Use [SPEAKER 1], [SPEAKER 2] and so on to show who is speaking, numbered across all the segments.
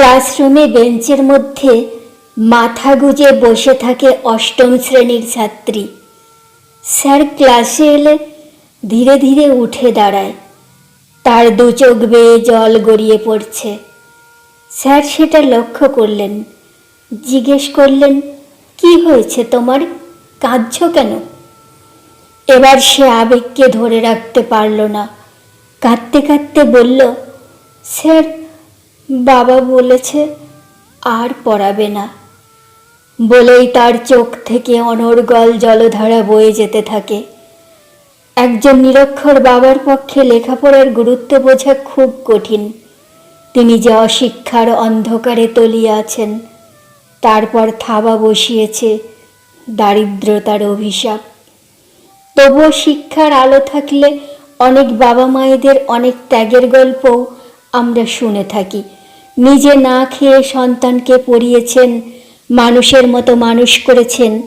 [SPEAKER 1] ক্লাসরুমে বেঞ্চের মধ্যে মাথা গুজে বসে থাকে অষ্টম শ্রেণির ছাত্রী। স্যার ক্লাসে এলে ধীরে ধীরে উঠে দাঁড়ায়। তার দু চোখ বেয়ে জল গড়িয়ে পড়ছে। স্যার সেটা লক্ষ্য করলেন। জিজ্ঞেস করলেন, কি হয়েছে তোমার? কাঁদছ কেন? এবার সে আবেগকে ধরে রাখতে পারল না। কাঁদতে কাঁদতে বলল, স্যার বাবা বলেছে, আর পড়াবে না। বলেই তার চোখ থেকে অনর্গল জলধারা বয়ে যেতে থাকে। একজন নিরক্ষর বাবার পক্ষে লেখাপড়ার গুরুত্ব বোঝা খুব কঠিন। তিনি যে অশিক্ষার অন্ধকারে তলিয়ে আছেন, তারপর থাবা বসিয়েছে দারিদ্রতার অভিশাপ। তবুও শিক্ষার আলো থাকলে অনেক বাবা মায়েদের অনেক ত্যাগের গল্পও আমরা শুনে থাকি। নিজে না খেয়ে সন্তানকে পড়িয়েছেন, মানুষের মতো মানুষ করেছেন।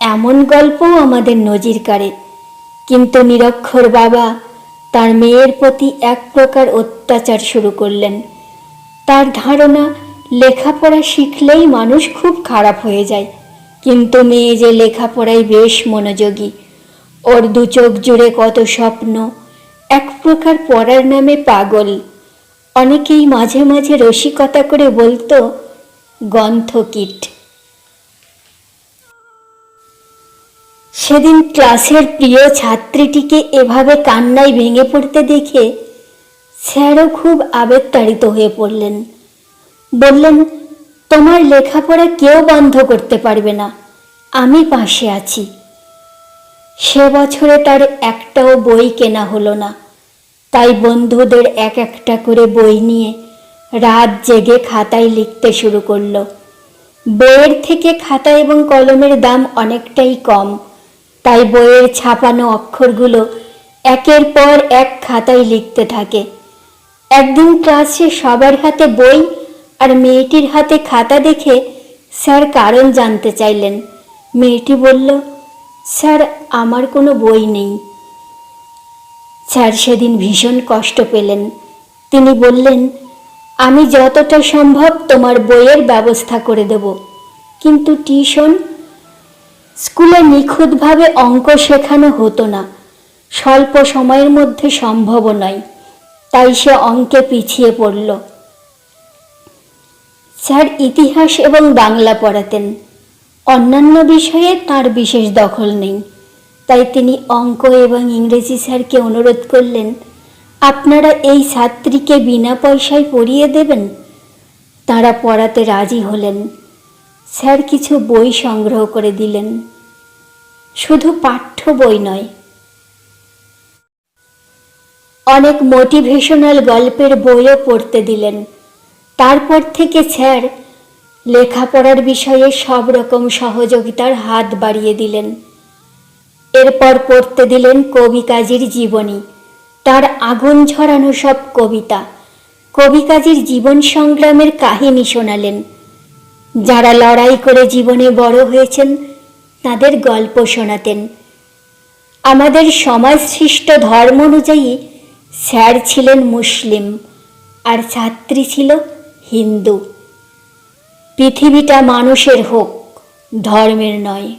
[SPEAKER 1] এমন গল্পও আমাদের নজির কাড়ে। কিন্তু নিরক্ষর বাবা তার মেয়ের প্রতি এক প্রকার অত্যাচার শুরু করলেন। তার ধারণা, লেখাপড়া শিখলেই মানুষ খুব খারাপ হয়ে যায়। কিন্তু মেয়ে যে লেখাপড়ায় বেশ মনোযোগী, ওর দু চোখ জুড়ে কত স্বপ্ন, এক প্রকার পড়ার নামে পাগল। অনেকেই মাঝে মাঝে রসিকতা করে বলতো গন্থকীট সেদিন ক্লাসের প্রিয় ছাত্রীটিকে এভাবে কান্নায় ভেঙে পড়তে দেখে স্যারও খুব আবেগতাড়িত হয়ে পড়লেন। বললেন, তোমার লেখাপড়া কেউ বন্ধ করতে পারবে না, আমি পাশে আছি। সে বছরে তার একটাও বই কেনা হলো না। তাই বন্ধুদের এক একটা করে বই নিয়ে রাত জেগে খাতায় লিখতে শুরু করল। বইয়ের থেকে খাতা এবং কলমের দাম অনেকটাই কম, তাই বইয়ের ছাপানো অক্ষরগুলো একের পর এক খাতায় লিখতে থাকে। একদিন ক্লাসে সবার হাতে বই আর মেয়েটির হাতে খাতা দেখে স্যার কারণ জানতে চাইলেন। মেয়েটি বলল, স্যার, আমার কোনো বই নেই। স্যার সেদিন ভীষণ কষ্ট পেলেন। তিনি বললেন, আমি যতটা সম্ভব তোমার বইয়ের ব্যবস্থা করে দেব। কিন্তু টিউশন স্কুলে নিখুঁতভাবে অঙ্ক শেখানো হতো না। স্বল্প সময়ের মধ্যে সম্ভব নয়। তাই সে অঙ্কে পিছিয়ে পড়ল। স্যার ইতিহাস এবং বাংলা পড়াতেন। অন্যান্য বিষয়ে তার বিশেষ দখল নেই। তাই তিনি অঙ্ক এবং ইংরেজি স্যারকে অনুরোধ করলেন, আপনারা এই ছাত্রীকে বিনা পয়সায় পড়িয়ে দেবেন? তারা পড়াতে রাজি হলেন। স্যার কিছু বই সংগ্রহ করে দিলেন। শুধু পাঠ্য বই নয়, অনেক মোটিভেশনাল গল্পের বইও পড়তে দিলেন। তারপর থেকে স্যার লেখাপড়ার বিষয়ে সব রকম সহযোগিতার হাত বাড়িয়ে দিলেন। এরপর পড়তে দিলেন কবি কাজীর জীবনী। তার আগুন ঝরানো সব কবিতা। কবি কাজীর জীবন সংগ্রামের কাহিনী শোনালেন। যারা লড়াই করে জীবনে বড় হয়েছেন, তাদের গল্প শোনাতেন। আমাদের সমাজ সৃষ্ট ধর্ম অনুযায়ী স্যার ছিলেন মুসলিম, আর ছাত্রী ছিল হিন্দু। পৃথিবীটা মানুষের হোক, ধর্মের নয়।